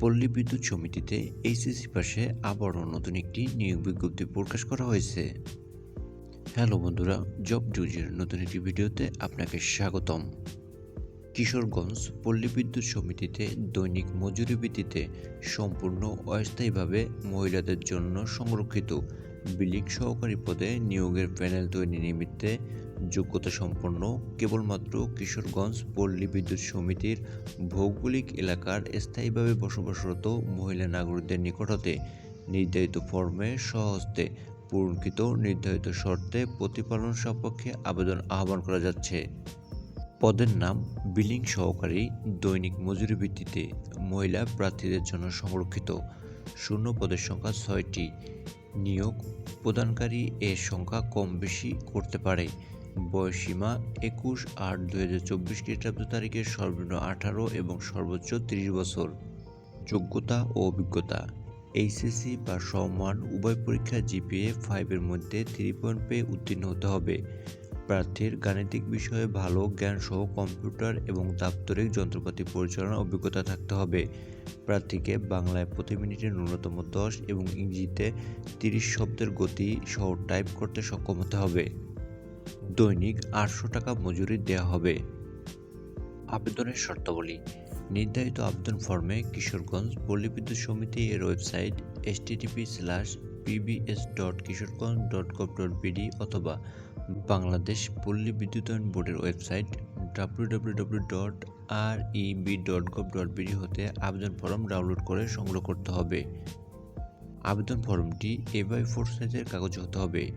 পল্লী বিদ্যুৎ সমিতিতে এইচএসি পাশে আবারও নতুন একটি নিয়োগ বিজ্ঞপ্তি প্রকাশ করা হয়েছে। হ্যালো বন্ধুরা, জব ডিউজের নতুন একটি ভিডিওতে আপনাকে স্বাগতম। কিশোরগঞ্জ পল্লী বিদ্যুৎ সমিতিতে দৈনিক মজুরি ভিত্তিতে সম্পূর্ণ অস্থায়ীভাবে মহিলাদের জন্য সংরক্ষিত বিলিং সহকারী পদে নিয়োগের প্যানেল তৈরি নিমিত্তে যোগ্যতা সম্পন্ন কেবলমাত্র কিশোরগঞ্জ পল্লী বিদ্যুৎ সমিতির ভৌগোলিক এলাকার স্থায়ীভাবে বসবাসরত মহিলা নাগরিকদের নিকট হতে নির্ধারিত ফর্মে সহস্তে পূরণকৃত নির্ধারিত শর্তে প্রতিপালন সপক্ষে আবেদন আহ্বান করা যাচ্ছে। পদের নাম বিলিং সহকারী দৈনিক মজুরি ভিত্তিতে মহিলা প্রার্থীদের জন্য সংরক্ষিত। শূন্য পদের সংখ্যা ছয়টি। নিয়োগ প্রদানকারী এর সংখ্যা কম বেশি করতে পারে। বয়সীমা একুশ আট দুই হাজার চব্বিশ খ্রিস্টাব্দ তারিখের সর্বনিম্ন আঠারো এবং সর্বোচ্চ তিরিশ বছর। যোগ্যতা ও অভিজ্ঞতা। এইচএসসি বা সমমান উভয় পরীক্ষা জিপিএ ফাইভের মধ্যে থ্রি পয়েন্ট পেয়ে উত্তীর্ণ হতে হবে। প্রার্থীর গাণিতিক বিষয়ে ভালো জ্ঞান সহ কম্পিউটার এবং দাপ্তরিক যন্ত্রপাতি পরিচালনার অভিজ্ঞতা থাকতে হবে। প্রার্থীকে বাংলায় প্রতি মিনিটে ন্যূনতম দশ এবং ইংরেজিতে তিরিশ শব্দের গতি সহ টাইপ করতে সক্ষম হতে হবে। দৈনিক আটশো টাকা মজুরি দেওয়া হবে। আবেদনের শর্তাবলী। নির্ধারিত আবেদন ফর্মে কিশোরগঞ্জ পল্লী বিদ্যুৎ সমিতি এর website S slash PBS dot Kishoreganj dot gov dot BD অথবা বাংলাদেশ পল্লী বিদ্যুতায়ন বোর্ডের ওয়েবসাইট ডাব্লিউডাব্লিউডাব্লিউ ডট আর ডট ডট হতে আবেদন ফর্ম ডাউনলোড করে সংগ্রহ করতে হবে। আবেদন ফর্মটি এ বাই ফোর সাইজের কাগজ হতে হবে।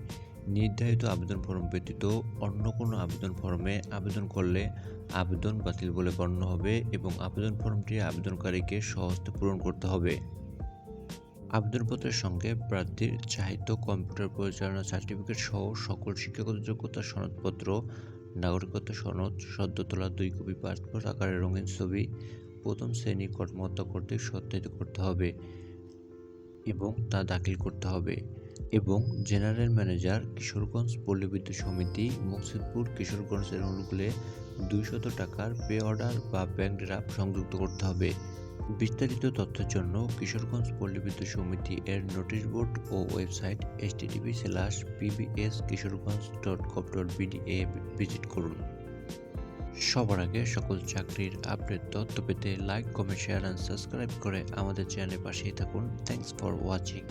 নির্ধারিত আবেদন ফর্ম ব্যতীত অন্য কোনো আবেদন ফর্মে আবেদন করলে আবেদন বাতিল বলে গণ্য হবে এবং আবেদন ফর্মটি আবেদনকারীকে সহজে পূরণ করতে হবে। আবেদনপত্রের সঙ্গে প্রার্থীর চাহিত কম্পিউটার পরিচালনা সার্টিফিকেট সহ সকল শিক্ষাগত যোগ্যতার সনদপত্র, নাগরিকত্ব সনদ সদ্য তোলা দুই কপি পাসপোর্ট আকারের রঙিন ছবি, প্রথম শ্রেণি কর্মকর্তা কর্তৃক সত্যায়িত করতে হবে এবং তা দাখিল করতে হবে এবং জেনারেল ম্যানেজার কিশোরগঞ্জ পল্লী বিদ্যুৎ সমিতি, মুকসিদপুর কিশোরগঞ্জের অনুকূলে দুইশত টাকার পে অর্ডার বা ব্যাংক ড্রাফট সংযুক্ত করতে হবে। বিস্তারিত তথ্যের জন্য কিশোরগঞ্জ পল্লী বিদ্যুৎ সমিতি এর নোটিশ বোর্ড ও website S TV slash PBS Kishoreganj dot gov dot BD এ ভিজিট করুন। সবার আগে সকল চাকরির আপডেট তথ্য পেতে like comment share and subscribe করে আমাদের চ্যানেলে পাশেই থাকুন। Thanks for watching